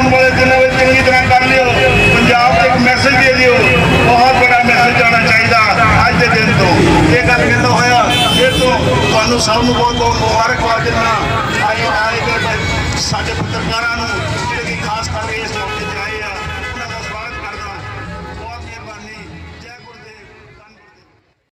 ਆਉਣ ਵਾਲੇ ਦਿਨਾਂ ਵਿੱਚ ਚੰਗੀ ਤਰ੍ਹਾਂ ਕਰ ਲਿਓ। ਪੰਜਾਬ ਨੂੰ ਇੱਕ ਮੈਸੇਜ ਦੇ ਦਿਓ। ਬਹੁਤ ਬੜਾ ਮੈਸੇਜ ਆਣਾ ਚਾਹੀਦਾ ਅੱਜ ਦੇ ਦਿਨ ਤੋਂ। ਇਹ ਗੱਲ ਕਹਿੰਦਾ ਹੋਇਆ ਫਿਰ ਤੋਂ ਤੁਹਾਨੂੰ ਸਭ ਨੂੰ ਬਹੁਤ ਬਹੁਤ